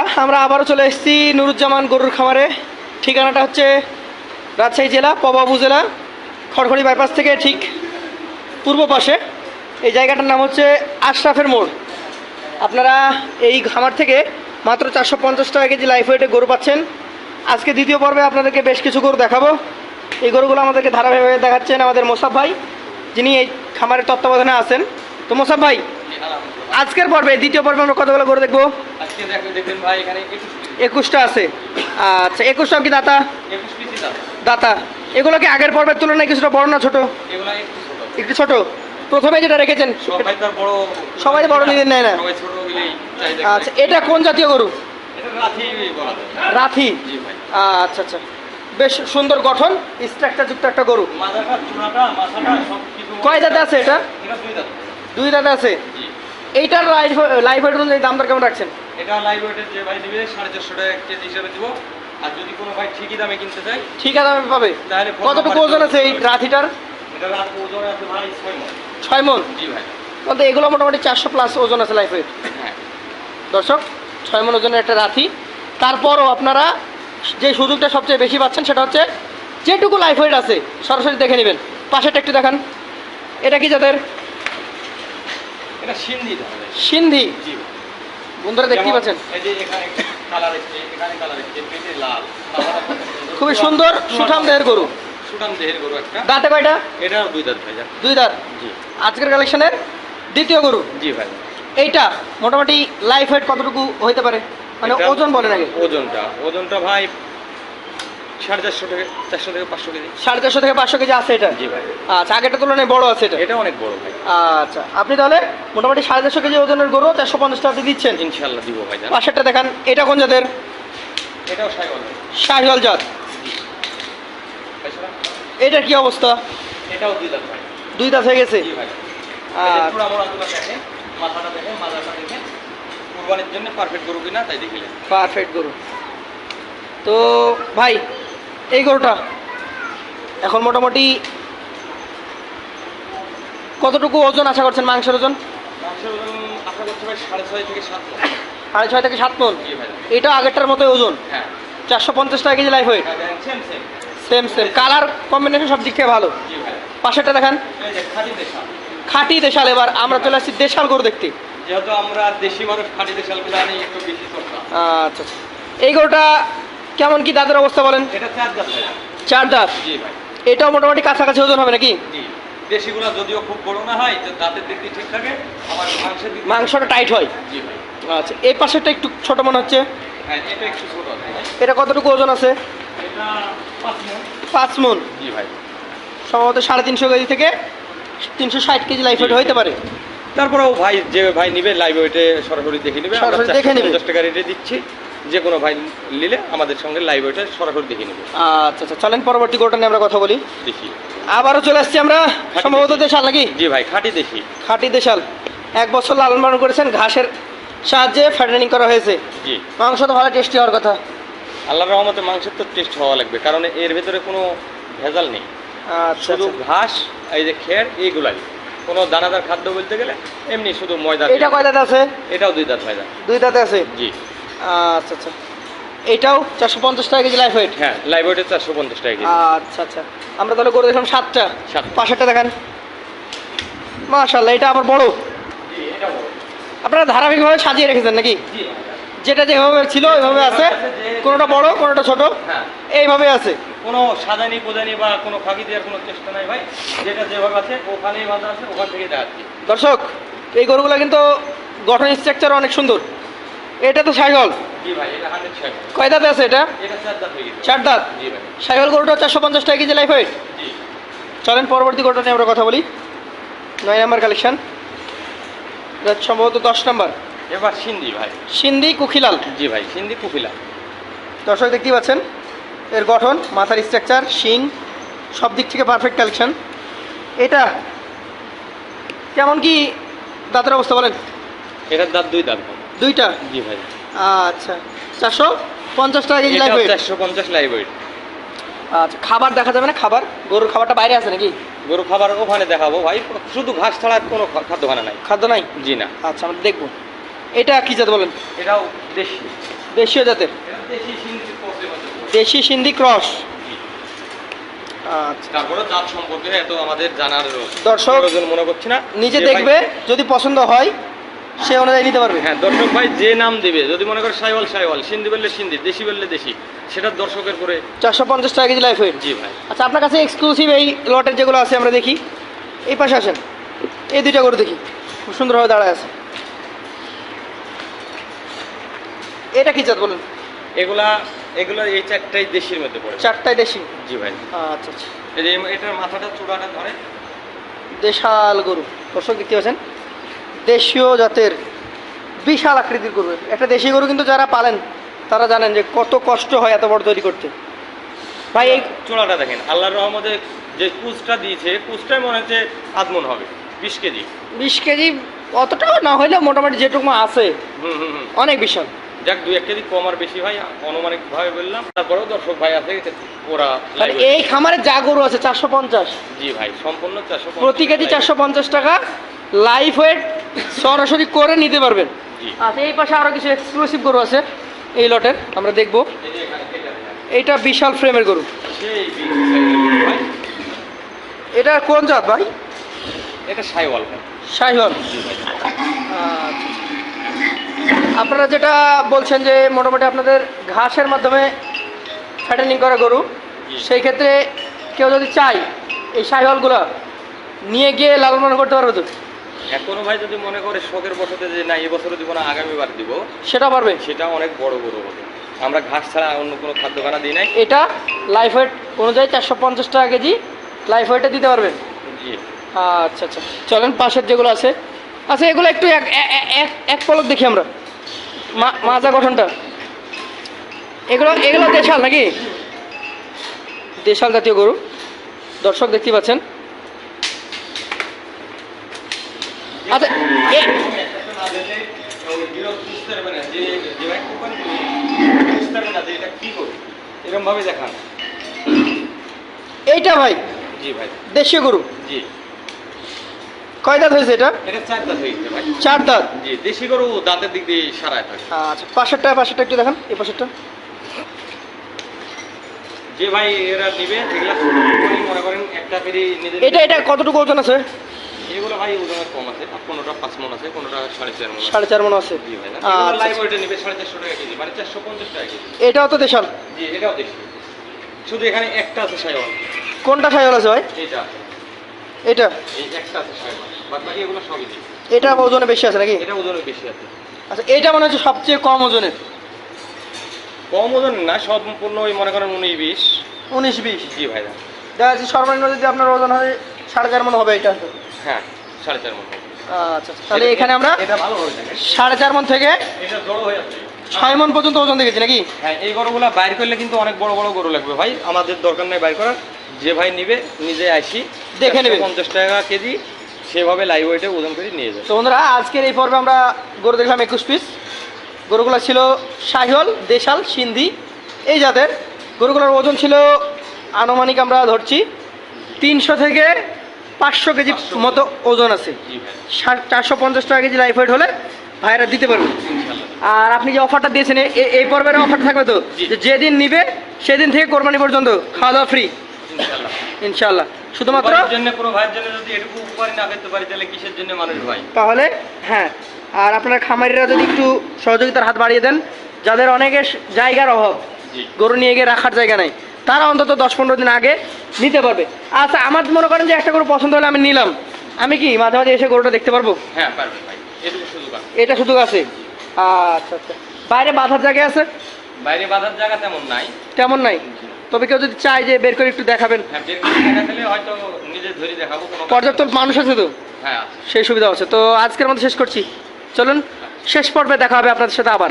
বন্ধুরা আমরা আবারও চলে এসেছি নুরুজ্জামান গরুর খামারে। ঠিকানাটা হচ্ছে রাজশাহী জেলা, পবাবু জেলা, খড়খড়ি বাইপাস থেকে ঠিক পূর্ব পাশে। এই জায়গাটার নাম হচ্ছে আশরাফের মোড়। আপনারা এই খামার থেকে মাত্র চারশো পঞ্চাশ টাকা কেজি লাইফ ওয়েটে গরু পাচ্ছেন। আজকে দ্বিতীয় পর্বে আপনাদেরকে বেশ কিছু গরু দেখাবো। এই গরুগুলো আমাদেরকে ধারাবাহিকভাবে দেখাচ্ছেন আমাদের মোসাফ ভাই, যিনি এই খামারের তত্ত্বাবধানে আছেন। তো মোসাফ ভাই আজকের পর্বে দ্বিতীয় পর্বে আমরা কতগুলো গরু দেখব? একুশটা আছে। আচ্ছা একুশটাও কি দাতা? দাতা। এগুলো কি আগের পর্বের তুলনায় কিছুটা বড় না ছোট? একটু ছোট। প্রথমে যেটা রেখেছেন সবাই বড় নিতে নেয় না। আচ্ছা এটা কোন জাতীয় গরু? রাথি আচ্ছা আচ্ছা। বেশ সুন্দর গঠন স্ট্রাকচার যুক্ত একটা গরু। কয় দাঁতে আছে এটা? দুই দাঁত। দাঁতে আছে? এইটার লাইফ লাইফ ওয়েট অনুযায়ী দাম দর কেমন রাখছেন? এটা লাইভ ওয়েটের যে ভাই দিবে সাড়ে চারশো টাকা কেজি হিসাবে দিব। আর যদি কোনো ভাই ঠিকই দামে কিনতে চাই ঠিক আমি পাবে। তাহলে কতটুকু ওজন আছে এই রাথিটার এটা ওজন আছে ভাই ছয় মন। জি ভাই। বলতে এগুলো মোটামুটি চারশো প্লাস ওজন আছে লাইফ ওয়েট হ্যাঁ। দর্শক ছয় মন ওজনের একটা রাথি তারপরও আপনারা যে সুযোগটা সবচেয়ে বেশি পাচ্ছেন সেটা হচ্ছে যেটুকু লাইফ ওয়েট আছে সরাসরি দেখে নেবেন। পাশেরটা একটু দেখান। এটা কি যাদের এটা সিন্ধি সিন্ধি? জি। বন্ধুরা দেখতেই পাচ্ছেন। এই যে এখানে কালার এখানে কালার লাল। খুবই সুন্দর সুঠাম দেহের গরু। সুঠাম দেহের গরু একটা। দাঁতে কয়টা? এটাও দুই দাঁত ভাই দুই দাঁত? জি। আজকের কালেকশনের দ্বিতীয় গরু? জি ভাই। এইটা মোটামুটি লাইফ ওয়েট কতটুকু হইতে পারে? মানে ওজন বলেন আগে। ওজনটা ওজনটা ভাই সাড়ে চারশো থেকে চারশো থেকে পাঁচশো কেজি। সাড়ে চারশো থেকে পাঁচশো কেজি আছে এটা? জি ভাই। আচ্ছা আগেরটা তুলনায় বড় আছে এটা? এটা অনেক বড় ভাই। আচ্ছা আপনি তাহলে মোটামুটি সাড়ে চারশো কেজি ওজনের গরু চারশো পঞ্চাশ দিচ্ছেন? ইনশাল্লাহ দিব ভাই পাশেরটা দেখান এটা কোন জাতের? এটাও সাইকেল শাহিওয়াল জাত। এটার কি অবস্থা? এটাও দুই দাঁত ভাই। দুই দাঁত হয়ে গেছে? জি ভাই। দেখেন মাথাটা দেখেন মাথাটা দেখেন। কুরবানির জন্য পারফেক্ট গরু কিনা তাই দেখিলেন। পারফেক্ট গরু। তো ভাই এই গরুটা। এখন মোটামুটি কতটুকু ওজন আশা করছেন মাংসের ওজন? সাড়ে ছয় থেকে সাত মন। এটা আগেরটার মতোই ওজন? হ্যাঁ। চারশো পঞ্চাশ টাকা kg life weight same same colour combination সব দিক থেকে ভালো। পাশেরটা দেখান। খাঁটি দেশাল। এবার। আমরা চলে আসছি দেশাল গরু দেখতে। যেহেতু আমরা দেশি মানুষ খাঁটি আচ্ছা আচ্ছা। এই গরুটা কেমন কি দাঁতের অবস্থা বলেন? চার দাঁত এটাও মোটামুটি কাছাকাছি ওজন হবে নাকি? জি। যদিও খুব বড় না হয় দাঁতের দিক ঠিক থাকে আমার মাংসের দিক মাংসটা টাইট হয়? জি ভাই। আচ্ছা এই পাশেরটা একটু ছোট মনে হচ্ছে। হ্যাঁ এটা একটু ছোট এটা কতটুকু ওজন আছে? এটা পাঁচ মণ। পাঁচ মন? জি ভাই। সম্ভবত সাড়ে তিনশো কেজি থেকে তিনশো ষাট কেজি লাইফ ওয়েট হইতে পারে। তারপরেও ভাই যে ভাই নিবে লাইভ ওয়েটে সরাসরি দেখে নিবে আমরা দেখে নিবে। পঞ্চাশ টাকা রেটে দিচ্ছি। যে কোনো ভাই নিলে আমাদের সঙ্গে লাইভ ওয়েটে সরাসরি দেখে নিবে। আচ্ছা আচ্ছা চলেন পরবর্তী গরুটা নিয়ে আমরা কথা বলি। দেখি। আবারও চলে আসছি আমরা সম্ভবত দেশাল নাকি? জি ভাই খাঁটি দেখি। খাঁটি দেশাল। এক বছর লালন পালন করেছেন ঘাসের সাহায্যে ফ্যাটেনিং করা হয়েছে। জি। মাংস তো ভালো টেস্টি হওয়ার কথা। আল্লাহর রহমতে মাংসের তো টেস্ট হওয়া লাগবে কারণ এর ভেতরে কোনো ভেজাল নেই। আচ্ছা শুধু আচ্ছা। ঘাস এই যে খের এইগুলাই। কোনো দানাদার খাদ্য বলতে গেলে এমনি শুধু ময়দা এটা কয় দাঁত আছে? এটাও দুই দাঁত ভাইদা দুই দাঁতে আছে? জি। আচ্ছা আচ্ছা। এটাও চারশো পঞ্চাশ টাকা কেজি লাইফ ওয়েট হ্যাঁ লাইভ ওয়েটে চারশো পঞ্চাশ টাকা কেজি। আচ্ছা আচ্ছা। আমরা তাহলে করে দেখলাম সাতটা। সাত। পাশেরটা দেখান। মাশাল্লাহ এটা আবার বড়। আপনারা ধারাবাহিকভাবে সাজিয়ে রেখেছেন নাকি? যেটা যেভাবে ছিল ওইভাবে আছে। কোনোটা বড় কোনোটা ছোট? হ্যাঁ। এইভাবে আছে। কোনো সাজানি পোজানি বা কোনো ফাঁকি দেওয়ার কোনো চেষ্টা নাই ভাই। যেটা যেভাবে আছে ওখানেই বাঁধা আছে ওখান থেকে দেখাচ্ছি। দর্শক এই গরুগুলো কিন্তু গঠন স্ট্রাকচার অনেক সুন্দর। এটা তো সাইকেল কয় দাঁতে আছে এটা? চার দাঁত সাইকেল গরুটা চারশো পঞ্চাশ টাকা কেজি লাইফ ওয়েট চলেন পরবর্তী গরুটা নিয়ে আমরা কথা বলি। নয় নাম্বার কালেকশন এটা সম্ভবত দশ নাম্বার। এবার সিন্ধি ভাই। সিন্ধি কুখিলাল। জি ভাই সিন্ধি কুফিলা দর্শক দেখতেই পাচ্ছেন এর গঠন মাথার স্ট্রাকচার শিং সব দিক থেকে পারফেক্ট কালেকশন এটা কেমন কি দাঁতের অবস্থা বলেন? এটার দাঁত দুই দাঁত। দুইটা? জি ভাই। আচ্ছা চারশো পঞ্চাশ টাকা কেজি লাইফ চারশো পঞ্চাশ লাইভ ওয়েট আচ্ছা খাবার দেখা যাবে না? খাবার? গরুর খাবারটা বাইরে আছে নাকি? গরু খাবার ওখানে দেখাবো ভাই। শুধু ঘাস ছাড়া কোনো খাদ্য খানা নাই। খাদ্য নাই? জি না। আচ্ছা আমরা দেখব। এটা কি জাত বলেন? এটাও দেশি। দেশীয় জাতের? দেশি সিন্ধি ক্রস আচ্ছা। আমাদের দর্শক মনে করছি না। নিজে দেখবে যদি পছন্দ হয় সে অনুযায়ী নিতে পারবে। হ্যাঁ দর্শক ভাই যে নাম দেবে যদি মনে করে সাইওয়াল সাইওয়াল সিন্ধি বললে সিন্ধি দেশি বললে দেশি সেটা দর্শকের করে চারশো পঞ্চাশ টাকা কেজি লাইফ ওয়েট জি ভাই। আচ্ছা আপনার কাছে এক্সক্লুসিভ এই লটের যেগুলো আছে আমরা দেখি। এই পাশে আসেন। এই দুইটা গরু দেখি। খুব সুন্দরভাবে দাঁড়ায় আছে। এটা কি জাত বলুন? এগুলা এগুলো এই চারটাই দেশির মধ্যে পড়ে। চারটাই দেশি? জি ভাই। আচ্ছা আচ্ছা। এটার মাথাটা চূড়াটা ধরে দেশাল গরু। দর্শক দেখতে পাচ্ছেন? দেশীয় জাতের বিশাল আকৃতির গরু। একটা দেশি গরু কিন্তু যারা পালেন তারা জানেন যে কত কষ্ট হয় এত বড় তৈরি করতে। ভাই এই চূড়াটা দেখেন আল্লাহর রহমতে যে কুচটা দিয়েছে কুচটাই মনে হচ্ছে আদমন হবে বিশ কেজি। বিশ কেজি অতটাও না হইলে মোটামুটি যেটুকু আছে। হুম হুম হুম। অনেক বিশাল। যাক দুই এক কেজি কম আর বেশি ভাই অনুমানিক ভাবে বললাম। তারপরেও দর্শক ভাই আছে ওরা এই খামারে যা গরু আছে চারশো পঞ্চাশ। জি ভাই সম্পূর্ণ চারশো প্রতি কেজি চারশো পঞ্চাশ টাকা লাইফ ওয়েট সরাসরি করে নিতে পারবেন। আচ্ছা এই পাশে আরও কিছু এক্সক্লুসিভ গরু আছে এই লটের আমরা দেখব। এটা বিশাল ফ্রেমের গরু। এটা কোন জাত ভাই? এটা সাইওয়াল জি ভাই। আপনারা যেটা বলছেন যে মোটামুটি আপনাদের ঘাসের মাধ্যমে ফ্যাটেনিং করা গরু সেই ক্ষেত্রে কেউ যদি চায় এই শাহিওয়ালগুলো নিয়ে গিয়ে লালন পালন করতে পারবে তো? এখনও ভাই যদি মনে করে শখের বসতে যে না এবছরও দিব না আগামীবার দিব সেটা পারবে। সেটা অনেক বড় গরু হবে। আমরা ঘাস ছাড়া অন্য কোনো খাদ্য খানা দিই নাই। এটা লাইফ ওয়েট অনুযায়ী চারশো পঞ্চাশ টাকা কেজি লাইফ ওয়েটে দিতে পারবেন। জি। আচ্ছা আচ্ছা। চলেন পাশের যেগুলো আছে। আচ্ছা এগুলো একটু এক এক এক পলক দেখি আমরা। মা- মাজা গঠনটা। এগুলো এগুলো দেশাল নাকি? দেশাল জাতীয় গরু। দর্শক দেখতে পাচ্ছেন। আচ্ছা এ- দেখান এইটা ভাই? জি ভাই। দেশীয় গরু? জি। কয় দাঁত হয়েছে এটা? এটা চার দাঁত ভাই। চার দাঁত? জি দেশি গরু দাঁতের দিক দিয়ে সারায় থাকে আচ্ছা পাশেরটা পাশেরটা একটু দেখান এই পাশেরটা। যে ভাই এরা নিবে এগুলা মনে করেন একটা ফেরি এটা এটা কতটুকু ওজন আছে? এগুলো ভাই ওজনের কম আছে। কোনোটা পাঁচ মন আছে কোনোটা সাড়ে চার মন সাড়ে চার মন আছে। জি ভাই। লাইভ ওয়েটে নিবে সাড়ে চারশো টাকা কেজি মানে চারশো পঞ্চাশ টাকা কেজি। এটাও তো দেশাল। জি এটাও দেখি শুধু এখানে একটা আছে সাইওয়াল। কোনটা সাইওয়াল আছে ভাই? এটা এই একটা আছে সাইওয়াল। বাদ বাকি এগুলো সবই এটা ওজনে বেশি আছে নাকি? এটা ওজনের বেশি আছে। আচ্ছা এটা মনে হচ্ছে সবচেয়ে কম ওজনের। কম ওজন না সম্পূর্ণ ওই মনে করেন উনিশ বিশ। উনিশ বিশ। জি ভাই দেখা যাচ্ছে সর্বনিম্ন যদি আপনার ওজন হয় সাড়ে চার মন হবে এটা হ্যাঁ সাড়ে চার মন আচ্ছা আচ্ছা। তাহলে এখানে আমরা সাড়ে চার মন থেকে ছয় মন পর্যন্ত ওজন দেখেছি নাকি? হ্যাঁ এই গরুগুলা বাইর করলে কিন্তু অনেক বড় বড় গরু লাগবে ভাই। আমাদের দরকার নাই বাইর করার। যে ভাই নিবে নিজে আসি। দেখে নেবে। পঞ্চাশ টাকা কেজি সেভাবে লাইভ ওয়েটে ওজন করে নিয়ে যাবে। তো বন্ধুরা আজকের এই পর্বে আমরা গরু দেখলাম একুশ পিস গরুগুলো ছিল শাহিওল দেশাল সিন্ধি এই জাতের। গরুগুলোর ওজন ছিল আনুমানিক আমরা ধরছি তিনশো থেকে পাঁচশো কেজি মতো ওজন আছে। চারশো পঞ্চাশ টাকা কেজি লাইফ ওয়েট হলে ভাইরা দিতে পারবে। আর আপনি যে অফারটা দিয়েছেন এই পর্বের অফার থাকবে তো? যেদিন নিবে সেদিন থেকে কোরবানি পর্যন্ত খাওয়া দাওয়া ফ্রি ইনশাল্লাহ। শুধুমাত্র তাহলে হ্যাঁ। আর আপনার খামারিরা যদি একটু সহযোগিতার হাত বাড়িয়ে দেন যাদের অনেকের জায়গার অভাব গরু নিয়ে গিয়ে রাখার জায়গা নাই তারা অন্তত দশ পনেরো দিন আগে নিতে পারবে। আচ্ছা আমার মনে করেন যে একটা গরু পছন্দ হলে আমি নিলাম। আমি কি মাঝে মাঝে এসে গরুটা দেখতে পারব? হ্যাঁ এটা সুযোগ আছে। আচ্ছা আচ্ছা। বাইরে বাঁধার জায়গা আছে? বাইরে বাঁধার জায়গা তেমন নাই। তেমন নাই? তবে কেউ যদি চায় যে বের করে একটু দেখাবেন। হ্যাঁ পর্যাপ্ত মানুষ আছে তো? হ্যাঁ সেই সুবিধা আছে। তো আজকের মধ্যে শেষ করছি। চলুন শেষ পর্বে দেখা হবে আপনাদের সাথে আবার।